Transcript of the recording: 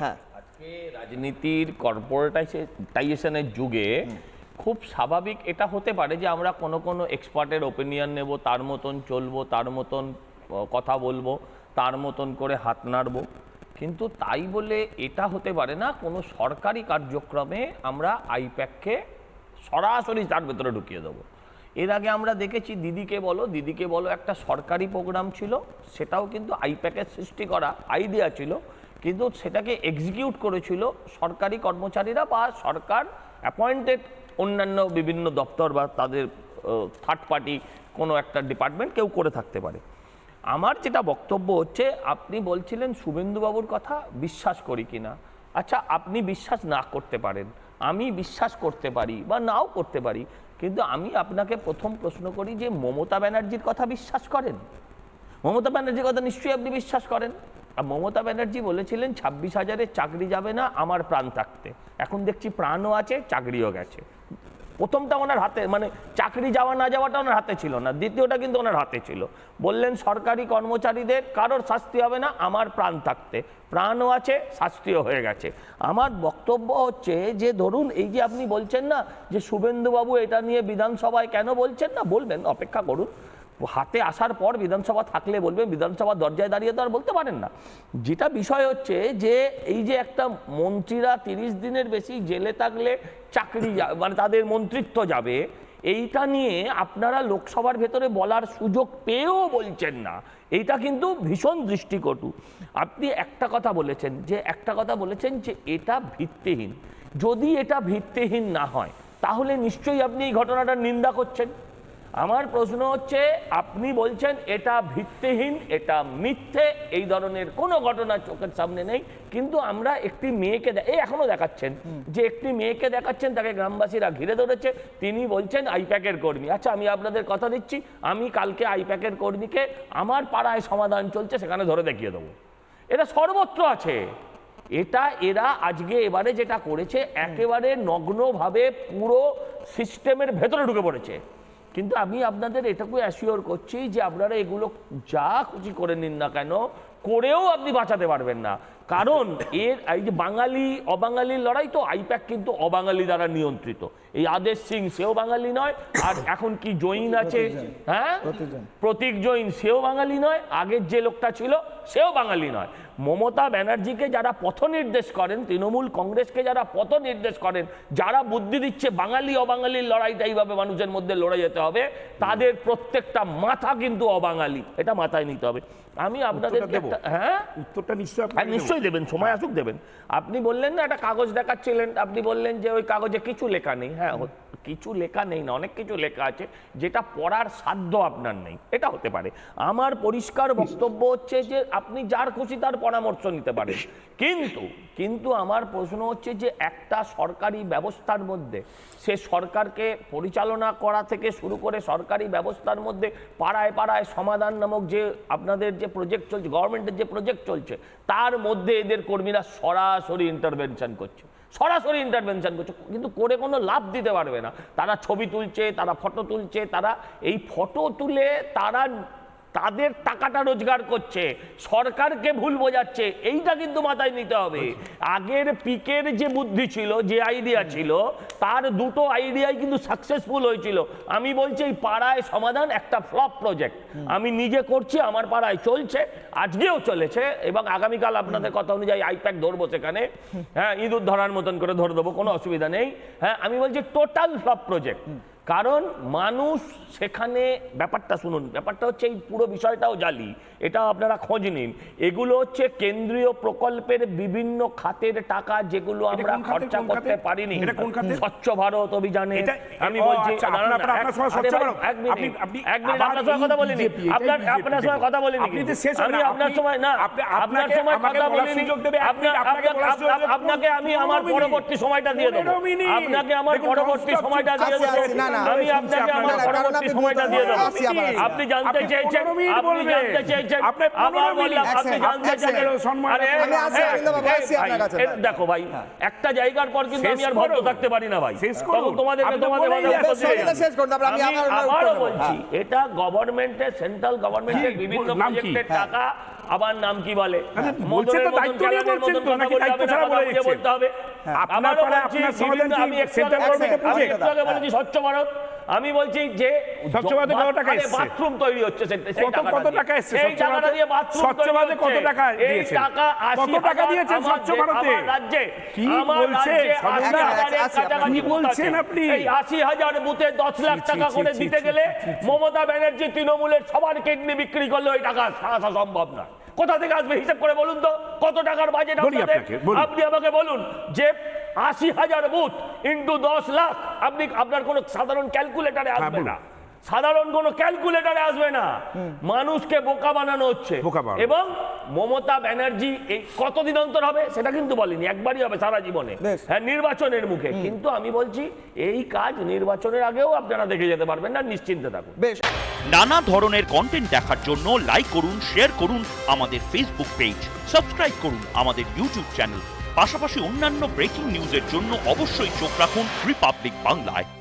হ্যাঁ। আজকে রাজনীতির কর্পোরেটাইজেশনের যুগে খুব স্বাভাবিক এটা হতে পারে যে আমরা কোনো কোনো এক্সপার্টের ওপিনিয়ন নেব, তার মতন চলবো, তার মতন কথা বলব, তার মতন করে হাত নাড়বো। কিন্তু তাই বলে এটা হতে পারে না, কোনো সরকারি কার্যক্রমে আমরা আইপ্যাককে সরাসরি তার ভেতরে ঢুকিয়ে দেবো। এর আগে আমরা দেখেছি, দিদিকে বলো দিদিকে বলো একটা সরকারি প্রোগ্রাম ছিল, সেটাও কিন্তু আইপ্যাকের সৃষ্টি করা আইডিয়া ছিল। কিন্তু সেটাকে এক্সিকিউট করেছিল সরকারি কর্মচারীরা বা সরকার অ্যাপয়েন্টেড অন্যান্য বিভিন্ন দপ্তর বা তাদের থার্ড পার্টি কোনো একটা ডিপার্টমেন্ট কেউ করে থাকতে পারে। আমার যেটা বক্তব্য হচ্ছে, আপনি বলছিলেন শুভেন্দুবাবুর কথা, বিশ্বাস করি কিনা আচ্ছা আপনি বিশ্বাস না করতে পারেন। আমি বিশ্বাস করতে পারি বা নাও করতে পারি, কিন্তু আমি আপনাকে প্রথম প্রশ্ন করি যে মমতা ব্যানার্জির কথা বিশ্বাস করেন? মমতা ব্যানার্জির কথা নিশ্চয়ই আপনি বিশ্বাস করেন? মমতা ব্যানার্জি বলেছিলেন, ছাব্বিশ হাজারের চাকরি যাবে না, আমার প্রাণ থাকতে। এখন দেখছি প্রাণও আছে, চাকরিও গেছে। প্রথমটা ওনার হাতে মানে চাকরি যাওয়া না যাওয়াটা ওনার হাতে ছিল না, দ্বিতীয়টা কিন্তু ওনার হাতে ছিল। বললেন, সরকারি কর্মচারীদের কারোর শাস্তি হবে না, আমার প্রাণ থাকতে। প্রাণও আছে, শাস্তিও হয়ে গেছে। আমার বক্তব্য হচ্ছে যে, ধরুন, এই যে আপনি বলছেন না যে, শুভেন্দুবাবু এটা নিয়ে বিধানসভায় কেন বলছেন না? বলবেন, অপেক্ষা করুন। হাতে আসার পর বিধানসভা থাকলে বলবেন বিধানসভা দরজায় দাঁড়িয়ে তো আর বলতে পারেন না। যেটা বিষয় হচ্ছে যে, এই যে একটা মন্ত্রীরা তিরিশ দিনের বেশি জেলে থাকলে চাকরি মানে তাদের মন্ত্রিত্ব যাবে, এইটা নিয়ে আপনারা লোকসভার ভেতরে বলার সুযোগ পেয়েও বলছেন না। এইটা কিন্তু ভীষণ দৃষ্টিকটু। আপনি একটা কথা বলেছেন, যে একটা কথা বলেছেন যে এটা ভিত্তিহীন। যদি এটা ভিত্তিহীন না হয়, তাহলে নিশ্চয়ই আপনি এই ঘটনাটার নিন্দা করছেন। আমার প্রশ্ন হচ্ছে আপনি বলছেন এটা ভিত্তিহীন এটা মিথ্যে এই ধরনের কোনো ঘটনা চোখের সামনে নেই কিন্তু আমরা একটি মেয়েকে দে- এই এখনও দেখাচ্ছেন যে একটি মেয়েকে দেখাচ্ছেন তাকে গ্রামবাসীরা ঘিরে ধরেছে তিনি বলছেন আইপ্যাকের কর্মী। আচ্ছা আমি আপনাদের কথা দিচ্ছি আমি কালকে আইপ্যাকের কর্মীকে আমার পাড়ায় সমাধান চলছে সেখানে ধরে দেখিয়ে দেবো। এটা সর্বত্র আছে। এটা এরা আজকে এবারে যেটা করেছে একেবারে নগ্নভাবে পুরো সিস্টেমের ভেতরে ঢুকে পড়েছে। কিন্তু আমি আপনাদের এটুকু অ্যাসিওর করছি যে আপনারা এগুলো যা খুশি করে নিন না কেন করেও আপনি বাঁচাতে পারবেন না। কারণ এর এই যে বাঙালি অবাঙালির লড়াই তো আইপ্যাক কিন্তু অবাঙালি দ্বারা নিয়ন্ত্রিত। এই আদেশ সিং সেও বাঙালি নয় আর এখন কি জৈন আছে? হ্যাঁ? প্রতীক জৈন সেও বাঙালি নয় আগের যে লোকটা ছিল সেও বাঙালি নয়। মমতা ব্যানার্জিকে যারা পথ নির্দেশ করেন তৃণমূল কংগ্রেসকে যারা পথ নির্দেশ করেন যারা বুদ্ধি দিচ্ছে বাঙালি অবাঙালির লড়াইটা এইভাবে মানুষের মধ্যে লড়ে যেতে হবে তাদের প্রত্যেকটা মাথা কিন্তু অবাঙালি। এটা মাথায় নিতে হবে। আমি আপনাদের হ্যাঁ? উত্তরটা নিশ্চয় হ্যাঁ নিশ্চয়ই দেবেন সময় আসুক দেবেন। আপনি বললেন না একটা কাগজ দেখাচ্ছিলেন আপনি বললেন যে ওই কাগজে কিছু লেখা নেই। হ্যাঁ কিছু লেখা নেই না, অনেক কিছু লেখা আছে যেটা পড়ার সাধ্য আপনার নেই, এটা হতে পারে। আমার পরিষ্কার বক্তব্য হচ্ছে যে আপনি যার খুশি তার পরামর্শ নিতে পারেন। কিন্তু কিন্তু আমার প্রশ্ন হচ্ছে যে একটা সরকারি ব্যবস্থার মধ্যে, সে সরকারকে পরিচালনা করা থেকে শুরু করে সরকারি ব্যবস্থার মধ্যে পাড়ায় পাড়ায় সমাধান নামক যে আপনাদের যে প্রজেক্ট চলছে গভর্নমেন্টের যে প্রজেক্ট চলছে, তার মধ্যে এদের কর্মীরা সরাসরি ইন্টারভেনশন করছে। সরাসরি ইন্টারভেনশন করছে। কিন্তু করে কোনো লাভ দিতে পারবে না। তারা ছবি তুলছে, তারা ফটো তুলছে, তারা এই ফটো তুলে তারা তাদের টাকাটা রোজগার করছে। সরকারকে ভুল বোঝাচ্ছে। এইটা কিন্তু মাথায় নিতে হবে। আগের পিকের যে বুদ্ধি ছিল, যে আইডিয়া ছিল, তার দুটো আইডিয়াই কিন্তু সাকসেসফুল হয়েছিল। আমি বলছি, এই পাড়ায় সমাধান, একটা ফ্লপ প্রজেক্ট আমি নিজে করছি, আমার পাড়ায় চলছে, আজকেও চলেছে, এবং আগামীকাল আপনাদের কথা অনুযায়ী আইপ্যাক ধরবো সেখানে। হ্যাঁ ইঁদুর ধরার মতন করে ধরে দেবো, কোনো অসুবিধা নেই। হ্যাঁ আমি বলছি টোটাল ফ্লপ প্রজেক্ট কারণ মানুষ সেখানে ব্যাপারটা শুনুন ব্যাপারটা হচ্ছে এই পুরো বিষয়টাও জালি এটা আপনারা খোঁজ নিন। এগুলো হচ্ছে কেন্দ্রীয় প্রকল্পের বিভিন্ন খাতের টাকা যেগুলো আমরা খরচা করতে পারিনি? স্বচ্ছ ভারত অভিযানে আমি বলছি আচ্ছা, আপনার- এক- মিনিট, সঙ্গে কথা বলিনি। আপনার আপনার সঙ্গে কথা বলিনি আপনি কিন্তু। শেষ আমি আপনার সময় না আপনার সময় কথা বলিনি। দেবে, আপনাকে দেবে, আমি আমার পরবর্তী সময়টা দিয়ে দেবো। আপনাকে আমার পরবর্তী সময়টা দিয়ে দেবো। না, না, আমি আপনাকে আমার পরবর্তী সময়টা দিয়ে দেবো। আপনি জানতে মিনিট আপনি জানতে চেয়েছেন আপনি জানতে চাইছেন। সম্মান আমি আপনার কাছে, দেখো ভাই একটা জায়গার পর কিন্তু আমি আর ভদ্র থাকতে পারি না ভাই। তখন তোমাদের সরিয়ে শেষ করুন, তারপর আমি আবার বলছি এটা গভর্নমেন্টের সেন্ট্রাল গভর্নমেন্টের? বিভিন্ন প্রজেক্টের হ্যাঁ। টাকা আবার নাম কি বলে? বলছেন তো দায়িত্ব নিয়ে বলছেন তো, নাকি দায়িত্ব ছাড়া বলে হবে। আপনার আবারও আপনার সমাধান আমি সেন্ট্রাল আগে আমি একটু আগে বলেছি স্বচ্ছ ভারত। আমি বলছি যে স্বচ্ছ ভারতে কত টাকা আরে বাথরুম তৈরি হচ্ছে কত- কত টাকা এসছে? সেই টাকাটা দিয়ে বাথরুম স্বচ্ছ ভারতে কত টাকা এই দিয়েছেন? টাকা কত টাকা হাজার স্বচ্ছ ভারতে? আমার রাজ্যে কি কি বলছেন আপনি? এই বুথে দশ লাখ টাকা করে দিতে গেলে। মমতা ব্যানার্জি তৃণমূলের সবার কিডনি বিক্রি করলে ওই টাকা আসা সম্ভব না। কোথা থেকে আসবে হিসাব করে বলুন তো? কত টাকার বাজেট আপনি আমাকে বলুন যে আশি হাজার বুথ ইন্টু দশ লাখ আপনি আপনার কোনো সাধারণ ক্যালকুলেটারে আসবে না। সাধারণ কোনো ক্যালকুলেটারে আসবে না। মানুষকে বোকা বানানো হচ্ছে। এবং মমতা ব্যানার্জি এই কতদিন অন্তর হবে সেটা কিন্তু বলিনি একবারই হবে সারা জীবনে। হ্যাঁ নির্বাচনের মুখে। কিন্তু আমি বলছি এই কাজ নির্বাচনের আগেও আপনারা দেখে যেতে পারবেন না নিশ্চিন্তে থাকুন। বেশ। নানা ধরনের কন্টেন্ট দেখার জন্য লাইক করুন শেয়ার করুন আমাদের ফেসবুক পেজ সাবস্ক্রাইব করুন আমাদের ইউটিউব চ্যানেল পাশাপাশি অন্যান্য ব্রেকিং নিউজের জন্য অবশ্যই চোখ রাখুন রিপাবলিক বাংলায়